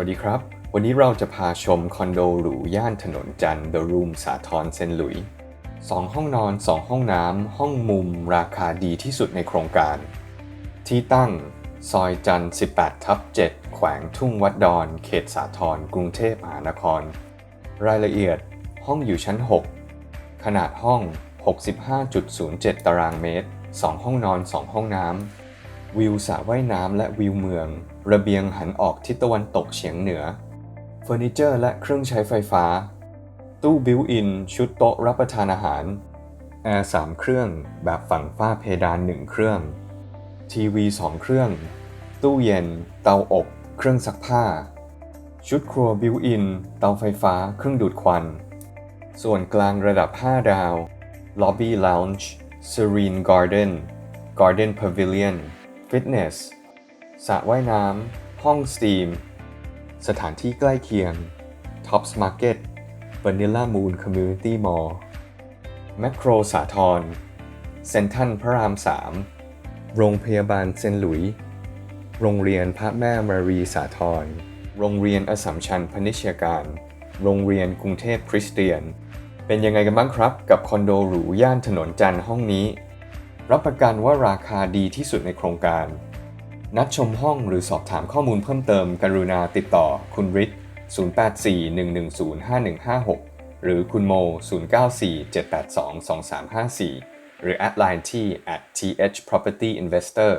วัสดีครับ วันนี้เราจะพาชมคอนโดหรูย่านถนนจันทร์ The Room สาทรเซนหลุยส์สองห้องนอน 2 ห้องน้ำ ห้องมุม ราคาดีที่สุดในโครงการ ที่ตั้ง ซอยจันทร์ 18 ทับ 7 แขวงทุ่งวัดดอน เขตสาทรกรุงเทพมหานคร รายละเอียด ห้องอยู่ชั้น 6 ขนาดห้อง 65.07 ตารางเมตร 2 ห้องนอน 2 ห้องน้ำ วิวสระว่ายน้ำและวิวเมือง ระเบียงหันออกทิศตะวันตกเฉียงเหนือ เฟอร์นิเจอร์และเครื่องใช้ไฟฟ้า ตู้บิวอิน ชุดโต๊ะรับประทานอาหาร แอร์3เครื่องแบบฝั่งฝ้าเพดาน1เครื่อง ทีวี2เครื่อง ตู้เย็น เตาอบ เครื่องซักผ้า ชุดครัวบิวอิน เตาไฟฟ้า เครื่องดูดควัน ส่วนกลางระดับ 5 ดาว Lobby Lounge Serene Garden Garden Pavilion Fitness สระว่ายน้ำ ห้องสตรีม สถานที่ใกล้เคียง Tops Market Vanilla Moon Community Mall แมคโครสาทรเซนทันพระราม 3 โรงพยาบาลเซนหลุย โรงเรียนพระแม่มารีสาทรโรงเรียนอสสัมชัญพนิชยการ โรงเรียนกรุงเทพคริสเตียน เป็นยังไงกันบ้างครับ กับคอนโดหรูย่านถนนจันทร์ห้องนี้ รับประกันว่าราคาดีที่สุดในโครงการ นัดชมห้องหรือสอบถามข้อมูลเพิ่มเติมกรุณาติดต่อคุณริทธิ์0841105156 หรือคุณโม 0947822354 หรือแอดไลน์ที่ at th property investor